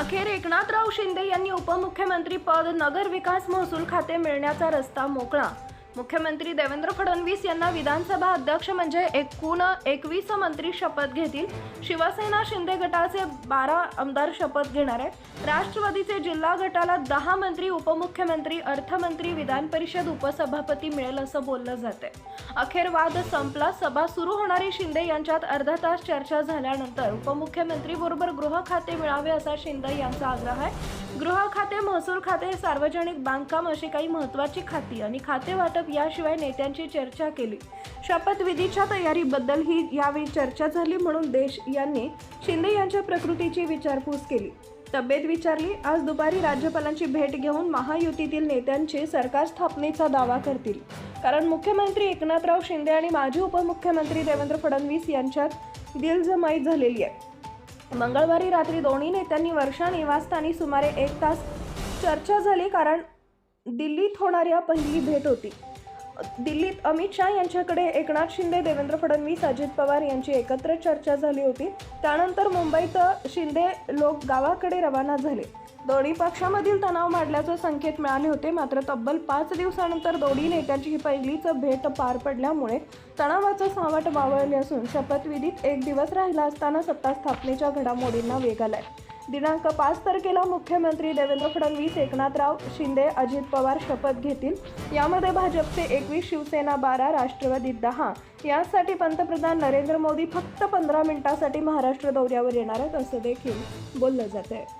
अखेर एकनाथराव शिंदे यांनी उपमुख्यमंत्री पद नगर विकास महसूल खाते मिळण्याचा रस्ता मोकळा. मुख्यमंत्री देवेंद्र फडणवीस यांना विधानसभा अध्यक्ष म्हणजे एकूण एकवीस मंत्री शपथ घेतील. शिवसेना शिंदे गटाचे बारा आमदार शपथ घेणार आहेत. राष्ट्रवादीचे जिल्हा गटाला दहा मंत्री उपमुख्यमंत्री अर्थमंत्री विधान परिषद उपसभापती मिळेल असं बोललं जाते अखेर वाद संपला. सभा सुरू होणारी शिंदे यांच्यात अर्धा तास चर्चा झाल्यानंतर उपमुख्यमंत्री बरोबर गृह खाते मिळावे असा शिंदे यांचा आग्रह आहे. गृह खाते महसूल खाते सार्वजनिक बांधकाम अशी काही महत्वाची खाती आणि खाते वाटप याशिवाय नेत्यांची चर्चा केली. शपथविधीच्या तयारीबद्दल ही यावेळी चर्चा झाली म्हणून देश यांनी शिंदे यांच्या प्रकृतीची विचारपूस केली. तब्येत विचारली. आज दुपारी राज्यपालांची भेट घेऊन महायुतीतील नेत्यांचे सरकार स्थापनेचा दावा करतील. कारण मुख्यमंत्री एकनाथराव शिंदे आणि माजी उपमुख्यमंत्री देवेंद्र फडणवीस यांच्यात दिलजमाई झालेली आहे. मंगळवारी रात्री दोन्ही नेत्यांनी वर्षा निवासस्थानी सुमारे एक तास चर्चा झाली कारण दिल्लीत होणाऱ्या पहिली भेट होती. दिल्लीत अमित शाह यांच्याकडे एकनाथ शिंदे देवेंद्र फडणवीस अजित पवार यांची एकत्र चर्चा झाली होती. त्यानंतर मुंबईत शिंदे लोक गावाकडे रवाना झाले. दोन्ही पक्षामधील तणाव वाढल्याचे संकेत मिळाले होते. मात्र तब्बल पाच दिवसानंतर दोन्ही नेत्यांची ही पहिलीच भेट पार पडल्यामुळे तणावाचं सावट वावळले असून शपथविधीत एक दिवस राहिला असताना सत्ता स्थापनेच्या घडामोडींना वेग आलाय. दिनांक पाच तारखेला मुख्यमंत्री देवेंद्र फडणवीस एकनाथराव शिंदे अजित पवार शपथ घेतील. यामध्ये भाजपचे एकवीस शिवसेना बारा राष्ट्रवादी दहा. यासाठी पंतप्रधान नरेंद्र मोदी फक्त पंधरा मिनिटासाठी महाराष्ट्र दौऱ्यावर येणार आहेत असं देखील बोललं जात आहे